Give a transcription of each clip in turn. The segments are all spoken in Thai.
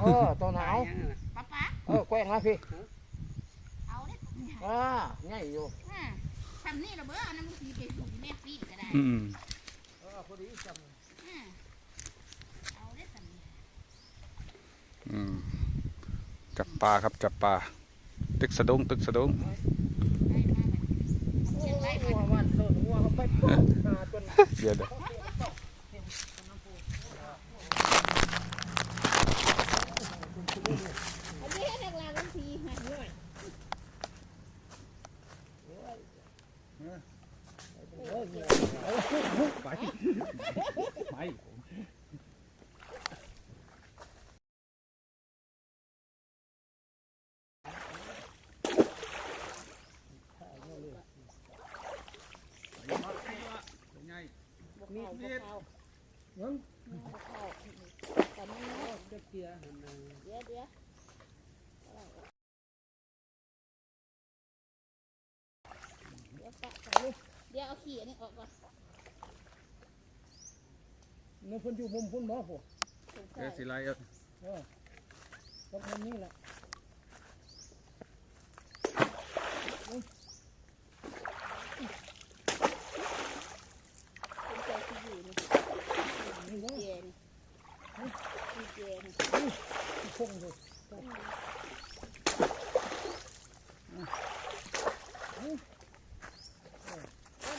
เออตัวหนาวป๊าป๊าเออแกว้งมาพี่เอาเด้เนี่ยอ่าง่ายอยู่อ่าทำนี่ระเบ้อน้ำสีไปสู่แม่ปีนก็ได้อืมเออพอดีจอ่าเอาได้ทำนี่อืมจับปลาครับจับปลาตึกสะดุ้งตึกสะดุ้งได้มาแบบำเชียงรายหัวมันเออหัวเขาไปปุ๊บหาจนเดี๋ยวเดี๋ยว เออเนี่ย ไปไป มีดมีดเอา เงิน เอาแต่มันน้อย จะเกียร์ เดี๋ยวเดี๋ยว เดี๋ยวเอาขี้อันนี้ออกก่อนเงินคนอยู่มุมพุ่นบ่พวกสงสัเดี๋ยยวสิไล่เอาเออต้องทำนี่แหละ สงสัยที่อยู่นี่ นี่เนาะ เจนนี่เจน ที่คงเลย ก็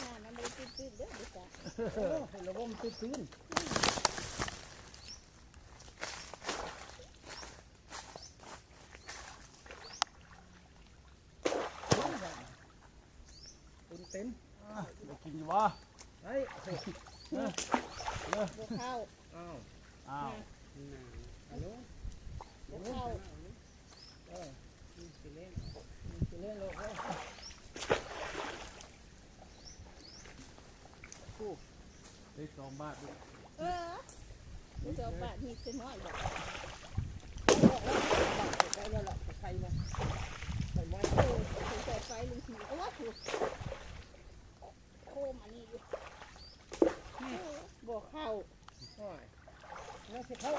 นานมันเลยตื้นๆเด้อดิ จ้ะเออเห็นแล้วว่ามันตื้นตื้นเต็มเต็มเดี๋ยวกินอยู่วะไอ้เฮ้ยบวเข้าวอ้าวอ้าวฮัลโหลบวเข้าเออมีสิเล่นมีสิเล่นโลย ได้สองบาทด้วยเออเดี๋ยวจะเอาปากนี่ขึ้นน้อยแบบไปแล้วล่ะใครนะไปไว้โอ้สงสัยไฟลุงทีก็ว่าถูกโคมอันนี้อยู่บวเข้าห้อยแล้วสิเข้า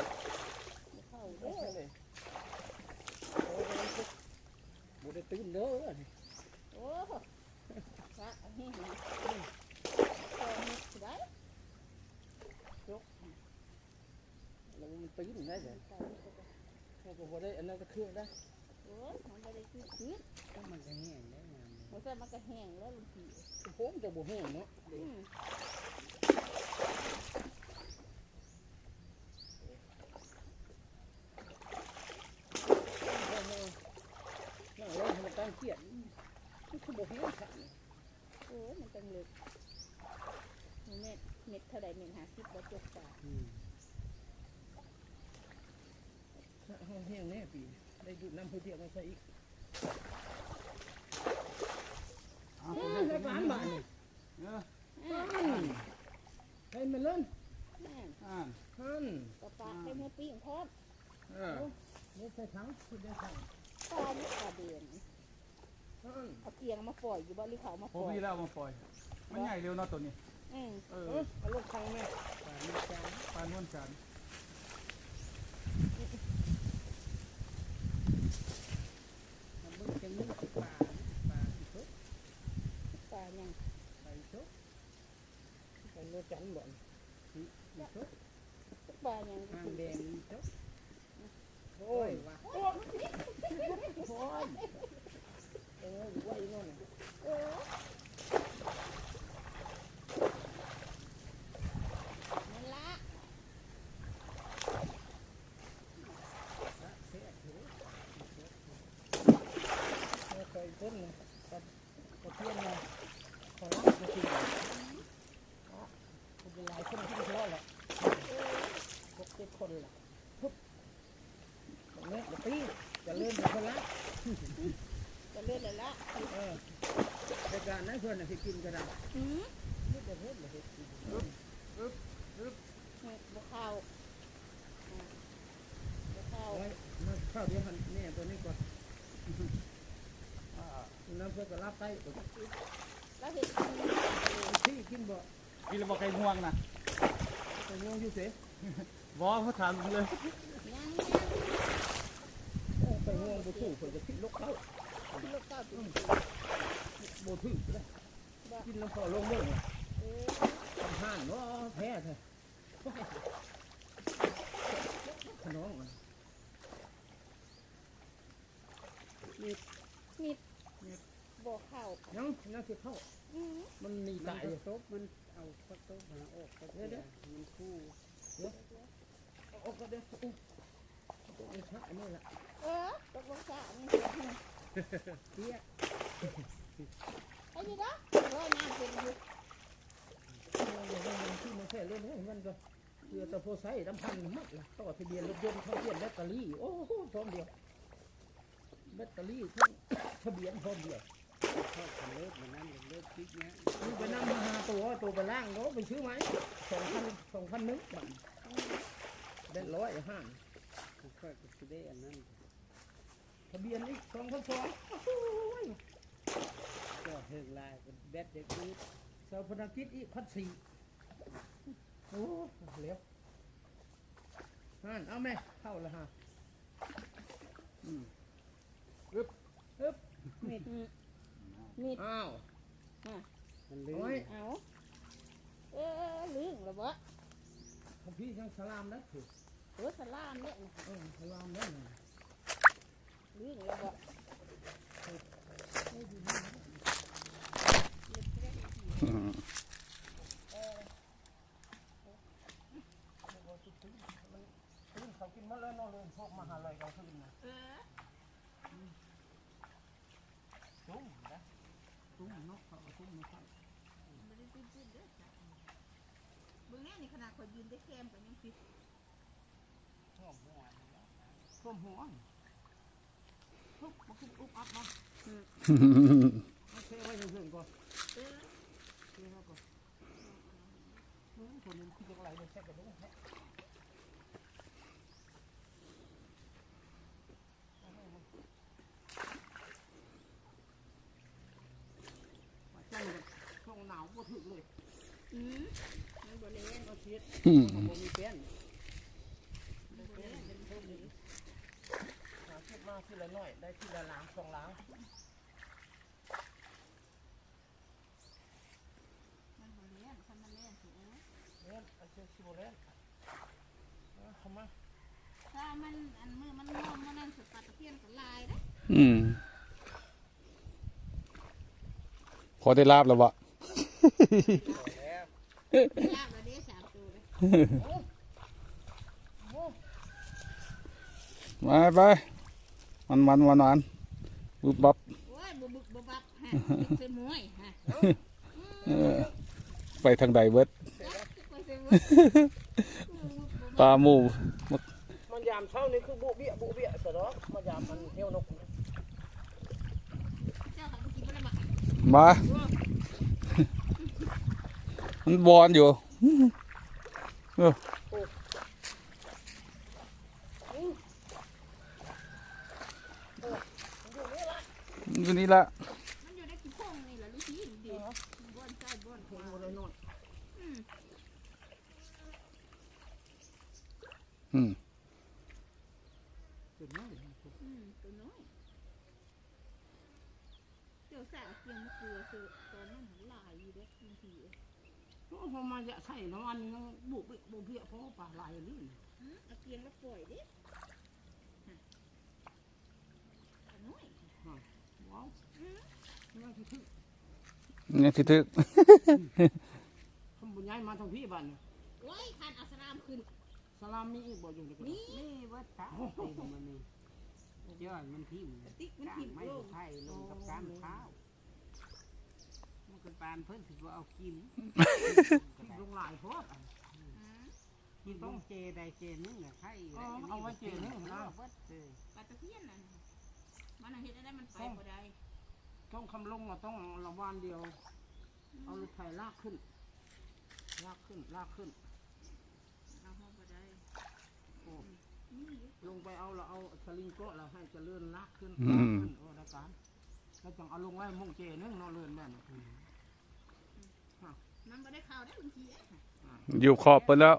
บวเข้าเด้เด้ออเลยโอ้ยมันสิบ่ได้ตื่นเด้อนี่โอ้พระอันนี้นะตอนนี้สิได้ แล้วมันตื่นได้เลยเราก็บ่ได้อันนั้นก็เครื่องได้โอ้ยมันไม่ได้คือคืนก็มันก็แห้งได้งามมันก็มันก็แห้งแล้วลุงทีผมจะบ่แห้งเนาะอืมนั่งเลยมันตั้งเกียดมันคือบ่แห้งค่ะโอ้ยมันจังเลยเม็ดเม็ดเท่าใดเม็ดหาสิบบ่จบตา แห้งแน่ปี ได้ดูดน้ำพื่อเทียบมาใส่อีกอ้าวได้หวานบาทเออให้มันเล่นแม่นอ่าฮันปลาปลาให้เมื่ปีของพ่อมเออนี่ใส่ถังคุณได้ถังปลาไม่ปลาเดือนฮันเอาเกียงมาปล่อยอยู่บ้านหรือเขามาผปมล่อยมีแล้วมาปล่อย มันใหญ่เร็วเนาะตัวนี้ อืมเอเออเอาลูกถังแม่ปลาไม่จานปลานวลจันทร์ ทำมึงจะมึงสิปลาปลาสิชุบ ปลายัง ปลาชุบปลาโนจันบ่อนสิชุบปลายัง หางแดงชุบโอ้ยว่ะโอ้ยเออไว้นั่น เออนั่นละ ไม่เคยต้นนะกับกับเพื่อนนะขอรับมาที คุณเป็นหลายคนที่ทะเลาะแหละหกเจ็ดคนแหละปุ๊บตรงนี้เดี๋ยวตีจะเริ่มเป็นคนละจะเลื่อนเลยละเออในการนั้นเพื่อนน่ะที่กินกระดาษอืมนี่จะเฮ็ดเลยเฮ็ดกินนี่บวเข้าอืมบวเข้าเอาไว้มาข้าวเดียวหันแน่ตัวนี้ก่อนน้ำเพื่อก็รับไปแล้วเห็ดกินที่กินบ่กินแล้วบอกไก่ง่วงนะ ตัวนี้อยู่เสียบอเขาถามเลยยังยังคนจะกินลูกเข้าลูกเก้าจุดโบถือเลยกินแล้วพอลงเมื่อเออทำห้างเนาะแพ้เถอะขน้อ งบ่เข้ายังน่าจะเข้าอืมมันหนีตาตายยโต๊ะมันเอาข้าวโต๊ะมาออกก็ได้มันคู่โอ้ก็เดี๋ยวโอ้ตัวนี้ชักอันนี้แหละเออตกลงซะนี่เตี้ยไอ้นี่นะรอน้ำเป็นอยู่ที่มันแค่เล่นให้มันก็เรือตะโพไซดำพันมัดละต่อทะเบียนรถยนต์เข้าเทียนแบตเตอรี่โอ้โหพร้อมเดียวแบตเตอรี่ทั้งทะเบียนพร้อมเดียวชอบกั นเลิกมันนั่นเลิกคิดเนี้ยนี่ไปนั่งมาหาตัวตัวไปล่างเนาะไปซื้อไหมสองพันสองพันนึงบาทแบตร้อยห้าค่อยๆก็ได้อันนั้นทะเบียนอีกสองพันสองก็เฮิงลายเป็นแบตเด็กนิดเสาพนักกิจอีกพันสี่โอ้เหลวฮันเอาไหมเข้าละฮะอืมอึบอึบมีด มีดอ้าวมันลื่โอ้ยนเอาเออลืมแล้วบ่ท่านพี่ยังสลามนะถือเออสลามเนี่ยนะเออสลามนั่นน่ะลืมแล้วบ่ อืม ขึ้นเขากินมาแล้วนอนเลยพวกมหาลัยเขาขึ้นนะ เออ ตุ้มนะตุ้มนกเขาเอาตุ้ มาใส่บ่ได้ตื้นๆเด้อจ้ะเบิ่งแน่นี่ขนาดคนยืนได้แคมกันยังผิดท่วมหัวท่วมหัวปุ๊บมาขึ้นอุบอับมาเอาเทไว้เฉยๆก่อนเทไว้ก่อนเฮ้ยคนนึงคือจังไรเนี่ยแทบจะรู้แท้ช่วงช่วงหนาวก็ถึงเลย อื มมันบ่เล่นเราเทียดมันมีเป็นเล่นเป็นพวกนี้หาทีมาทีละน้อย ได้ทีละล้างสองล้างมันบ่เล่นคันมันเล่นสิเออเนี่ยเอาเชือกชิโบเลนเอาเข้ามาถ้ามันอันมือมันงอมมันนั่นสปัดตะเพียนก็ลายเด้อืมพอได้ลาบแล้ววะ ลากแล้วเด้สามตัวมาไปมันมันวันวันบุบบับโอ้ยบ่บึกบ่บับฮะเป็นมวยฮะไปทางใดเบิดปเป็นมวยปลาหมูมันยามเช้านี่คือบุเบี้ยบุเบี้ยสะดอกมันยามมันเที่ยวนกมา มันบอนอยู่อยู่นี่ละมันอยู่ในขี้โค้งนี่ล่ะลูกพี่ดีบ่อนใต้บ่อนขเห็นวาหมดเลยนอนอืมอืมเป็นน้อยอืมตัวน้อยเจ้าสาวเกียงมะเกลือคือตอนนั้นหลายอยู่เด้บางทีเอ้ย พอมาจะใส่น้ำมันยังบุเบี้ยบุเบี้ยเพราะว่าปลาลายนี่อืมเอาเกียงแล้วปล่อยเด้ฮะตัวน้อยว้าวนี่คือทึกเนี่ยที่ทึกคำบุญย้ายมาทางพี่บ้านโอ้ยคันอัสรามขึ้น สลามมีอีกบ่อยู่ในกระนี่นี่ว่าตาตีมันนี่ยอดมันทิ่มติ๊กมันกลางถิ่มไม่โลงไผ่ลงกับการข้าว มันก็ปานเพิ่นสิว่าเอากินที่ลงหลายเพราะอ่ากินต้องเจใดเจนึงน่ะไผ่เอาไว้เจนึงนะเบิดเออปลาตะเพียนน่ะนะมันน่ะเฮ็ดได้มันไปบ่ได้ต้องคำลงเราต้องระวานเดียว เอาลูกไผ่ลากขึ้น ลากขึ้นลากขึ้นเอาเฮาบ่ได้โอ้นี่อยู่ลงไปเอาเราเอาสลิงโก้เราให้เจะเลื่อนลากขึ้นอืลากมขึ้นโอ้ได้การแล้วจังเอาลงไว้มุ่งเจนึงเนอนเลื่อนได้นะมันบ่ได้เข้าได้บางทีเอยู่ขอบไปแล้ว